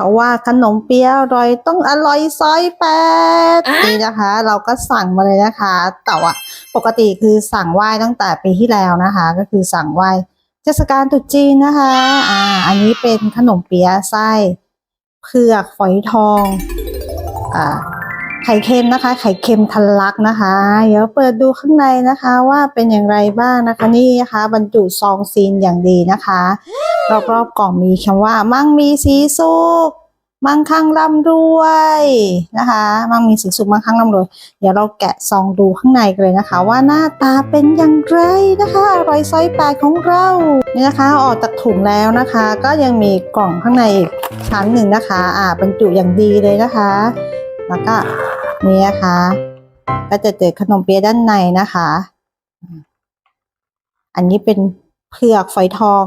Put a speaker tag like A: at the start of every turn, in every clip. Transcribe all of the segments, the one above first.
A: เขาว่าขนมเปี๊ยะอร่อยต้องอร่อยซอยแปดนี่นะคะ เราก็สั่งมาเลยนะคะ แต่ว่าปกติคือสั่งไหว้ตั้งแต่ปีที่แล้วนะคะ ก็คือสั่งไหว้เทศกาลตรุษจีนนะคะอ่าอันนี้เป็นขนมเปี๊ยะไส้เผือกฝอยทองอ่าไข่เค็มนะคะ ไข่เค็มทะลักนะคะ เดี๋ยวเปิดดูข้างในนะคะว่าเป็นอย่างไรบ้างนะคะนี่นะคะ บรรจุซองซีนอย่างดีนะคะ รอบๆกล่องมีคำว่า มั่งมีสีสุขมั่งคั่งร่ำรวยนะคะ มั่งมีสีสุขมั่งคั่งร่ำรวย เดี๋ยวเราแกะซองดูข้างในกันเลยนะคะ ว่าหน้าตาเป็นอย่างไรนะคะอร่อยซอยแปดของเรานี่นะคะออกจากถุงแล้วนะคะ ก็ยังมีกล่องข้างในอีกชั้นหนึ่งนะคะ อ่าบรรจุอย่างดีเลยนะคะ แล้วก็นี่นะคะ ก็จะเจอขนมเปี๊ยะด้านในนะคะ อันนี้เป็นเผือกฝอยทอง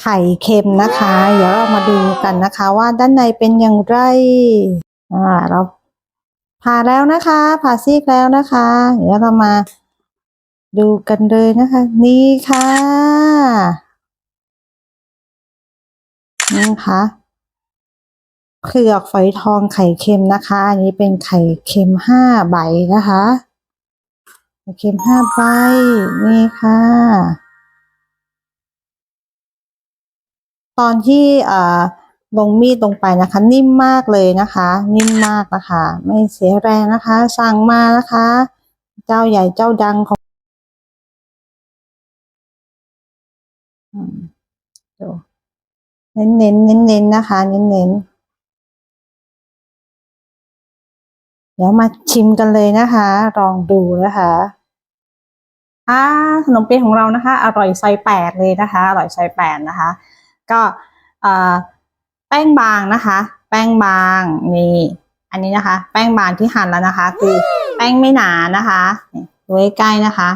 A: ไข่เค็มนะคะ เดี๋ยวเรามาดูกันนะคะ ว่าด้านในเป็นอย่างไร อ่า เราผ่าแล้วนะคะ ผ่าซีกแล้วนะคะ เดี๋ยวเรามาดูกันเลยนะคะ นี่ค่ะนี่ค่ะเผือกฝอยทองไข่เค็มนะคะ อันนี้เป็นไข่เค็มห้าใบนะคะ ไข่เค็มห้าใบนี่ค่ะ ตอนที่ลงมีดลงไปนะคะ นิ่มมากเลยนะคะ นิ่มมากนะคะ ไม่เสียแรงนะคะ สั่งมานะคะ เจ้าใหญ่เจ้าดังของดูเน้นเน้นเน้นเน้นนะคะ เน้นเน้นเดี๋ยวมาชิมกันเลยนะคะ ลองดูนะคะอ่าขนมเปี๊ยะของเรานะคะ อร่อยซอยแปดเลยนะคะ อร่อยซอยแปดนะคะ ก็เอ่อแป้งบางนะคะ แป้งบางนี่อันนี้นะคะ แป้งบางที่หั่นแล้วนะคะ คือแป้งไม่หนานะคะนี่ดูใกล้ๆนะคะ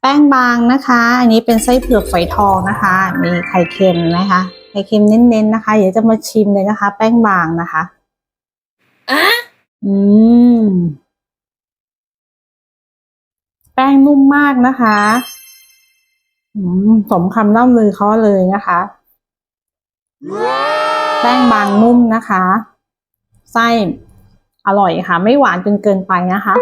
A: แป้งบางนะคะ อันนี้เป็นไส้เผือกฝอยทองนะคะ มีไข่เค็มนะคะไข่เค็มเน้นๆนะคะ เดี๋ยวจะมาชิมเลยนะคะ แป้งบางนะคะอืมแป้งนุ่มมากนะคะอืมสมคำล่ำลือเขาเลยนะคะ แป้งบางนุ่มนะคะ ไส้อร่อยค่ะ ไม่หวานจนเกินไปนะคะ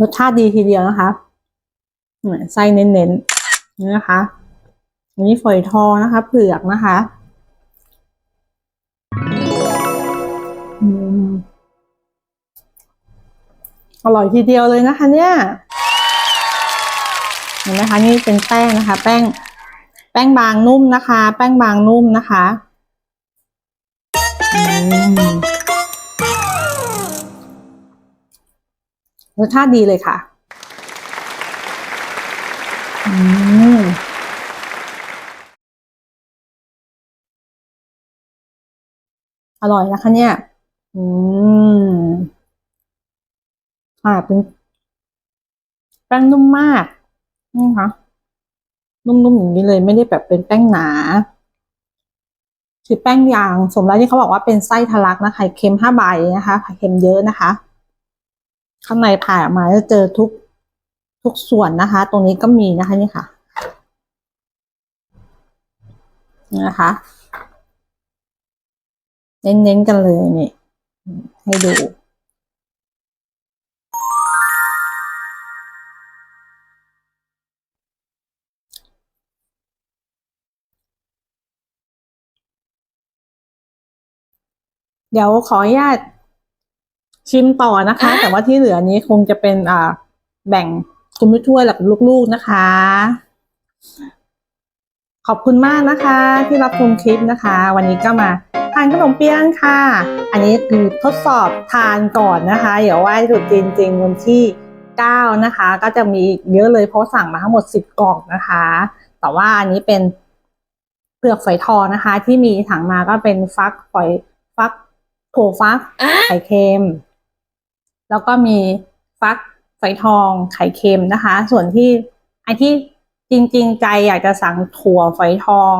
A: รสชาติดีทีเดียวนะคะไส้เน้นๆนี่นะคะ อันนี้ฝอยทองนะคะเผือกนะคะอร่อยทีเดียวเลยนะคะเนี่ย ห็นไหมคะนี่เป็นแป้งนะคะ แป้ง แป้งบางนุ่มนะคะ แป้งบางนุ่มนะคะรสชาติดีเลยค่ะอืมอร่อยนะคะเนี่ย อืม อ่า เป็นแป้งนุ่มมาก นี่ค่ะ นุ่มๆอย่างนี้เลยไม่ได้แบบเป็นแป้งหนาคือแป้งยางสมแล้วที่เขาบอกว่าเป็นไส้ทะลักนะไข่เค็มห้าใบนะคะไข่เค็มเยอะนะคะ ข้างในผ่าออกมาจะเจอทุกทุกส่วนนะคะ ตรงนี้ก็มีนะคะนี่ค่ะนี่นะคะ เน้นๆกันเลยนี่ให้ดู เดี๋ยวขออนุญาตชิมต่อนะคะ แต่ว่าที่เหลือนี้คงจะเป็นอ่าแบ่งคุณผู้ช่วยกับลูกๆนะคะ ขอบคุณมากนะคะ ที่รับชมคลิปนะคะ วันนี้ก็มาทานขนมเปี๊ยะค่ะ อันนี้คือทดสอบทานก่อนนะคะเดี๋ยวไหว้ตรุษจีนจริงวันที่ 9 นะคะ ก็จะมีเยอะเลยเพราะสั่งมาทั้งหมด 10 กล่องนะคะ แต่ว่าอันนี้เป็นเปลือกฝอยทองนะคะ ที่มีถังมาก็เป็นฟักฝอยฟัก ถั่วฟัก ไข่เค็ม แล้วก็มีฟักฝอยทองไข่เค็มนะคะ ส่วนที่ไอที่จริง ๆ ใจอยากจะสั่งถั่วฝอยทอง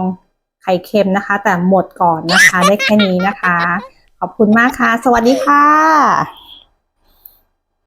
A: ไข่เค็มนะคะ แต่หมดก่อนนะคะ ได้แค่นี้นะคะ ขอบคุณมากค่ะ สวัสดีค่ะ